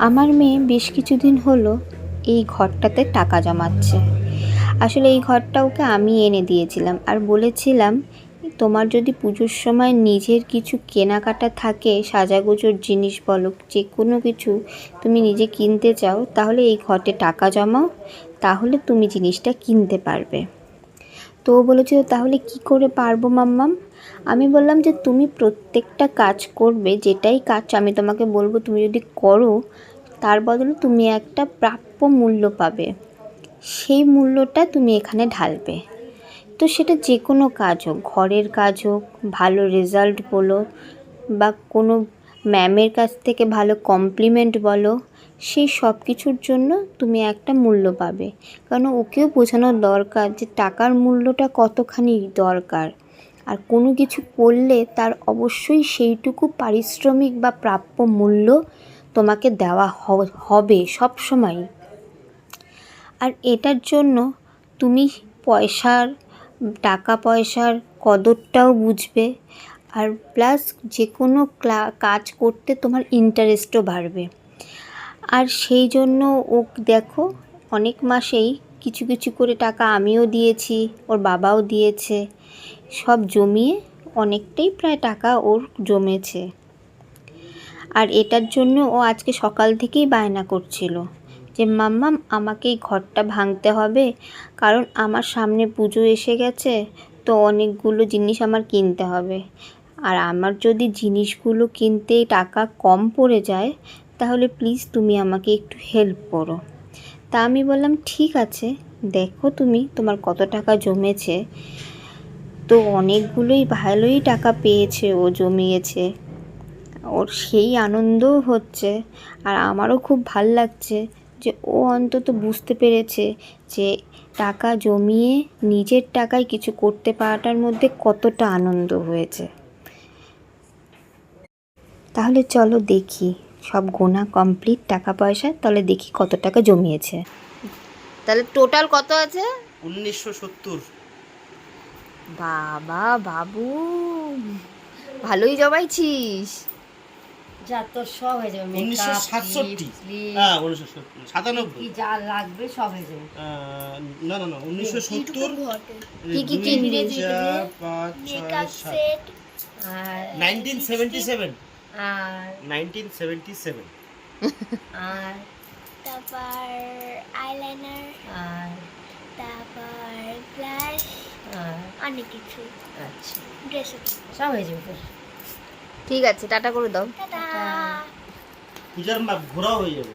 আমার মেয়ে বেশ কিছুদিন হলো এই ঘরটাতে টাকা জমাচ্ছে। আসলে এই ঘরটা ওকে আমি এনে দিয়েছিলাম আর বলেছিলাম, তোমার যদি পুজোর সময় নিজের কিছু কেনাকাটা থাকে, সাজাগুজোর জিনিস বলো যে কোনো কিছু তুমি নিজে কিনতে চাও, তাহলে এই ঘরটে টাকা জমাও, তাহলে তুমি জিনিসটা কিনতে পারবে। তো বলেছিল, তাহলে কি করে পারব মাম্মাম? আমি বললাম যে তুমি প্রত্যেকটা কাজ করবে, যেটাই কাজ আমি তোমাকে বলব তুমি যদি করো, তার বদলে তুমি একটা প্রাপ্য মূল্য পাবে। সেই মূল্যটা তুমি এখানে ঢালবে। তো সেটা যে কোনো কাজ হোক, ঘরের কাজ হোক, ভালো রেজাল্ট বলো, বা কোনো ম্যামের কাছ থেকে ভালো কমপ্লিমেন্ট বলো, সেই সব কিছুর জন্য তুমি একটা মূল্য পাবে। কারণ ওকেও বোঝানোর দরকার যে টাকার মূল্যটা কতখানি দরকার। আর কোনো কিছু করলে তার অবশ্যই সেইটুকু পারিশ্রমিক বা প্রাপ্য মূল্য তোমাকে দেওয়া হবে সব সময় আর এটার জন্য তুমি পয়সার, টাকা পয়সার কদরটাও বুঝবে আর প্লাস যে কোনো কাজ করতে তোমার ইন্টারেস্টও বাড়বে। আর সেই জন্য ও দেখো অনেক মাসেই কিছু কিছু করে টাকা আমিও দিয়েছি, ওর বাবাও দিয়েছে। সব জমিয়ে অনেকটাই প্রায় টাকা ওর জমেছে। আর এটার জন্য ও আজকে সকাল থেকেই বায়না করছিল যে, মাম্মাম, আমাকে এই ঘরটা ভাঙতে হবে, কারণ আমার সামনে পুজো এসে গেছে, তো অনেকগুলো জিনিস আমার কিনতে হবে। আর আমার যদি জিনিসগুলো কিনতে টাকা কম পড়ে যায়, তাহলে প্লিজ তুমি আমাকে একটু হেল্প করো। তা আমি বললাম, ঠিক আছে, দেখো তুমি তোমার কত টাকা জমেছে। তো অনেকগুলোই ভালোই টাকা পেয়েছে, ও জমিয়েছে। ওর সেই আনন্দও হচ্ছে। আর আমারও খুব ভালো লাগছে যে ও অন্তত বুঝতে পেরেছে যে টাকা জমিয়ে নিজের টাকায় কিছু করতে পারাটার মধ্যে কতটা আনন্দ হয়েছে। তাহলে চলো দেখি। সব গোনা কমপ্লিট টাকা পয়সা তাহলে দেখি কত টাকা জমিয়েছে। তাহলে টোটাল কত আছে? উনিশশো সত্তর। বাবা বাবু ভালোই জমাইছিস। যা তোর সব হয়ে যাবে উনিশশো সাতষট্টি। হ্যাঁ উনিশশো সাতানব্বই। কি যা লাগবে সব হয়ে যাবে। না না না উনিশশো সত্তর। কি কি কিনবি? পাঁচ ছয় সাত। নাইনটিন সেভেন্টি সেভেন আর নাইনটিন সেভেন্টি সেভেন। আর তারপর আইলাইনার আর তারপর ব্লাশ আর অনেক কিছু। আচ্ছা। সব হয়ে যাবে ঠিক আছে টাটা করে দাও। টাটা। পূজার ঘোরাও হয়ে যাবে।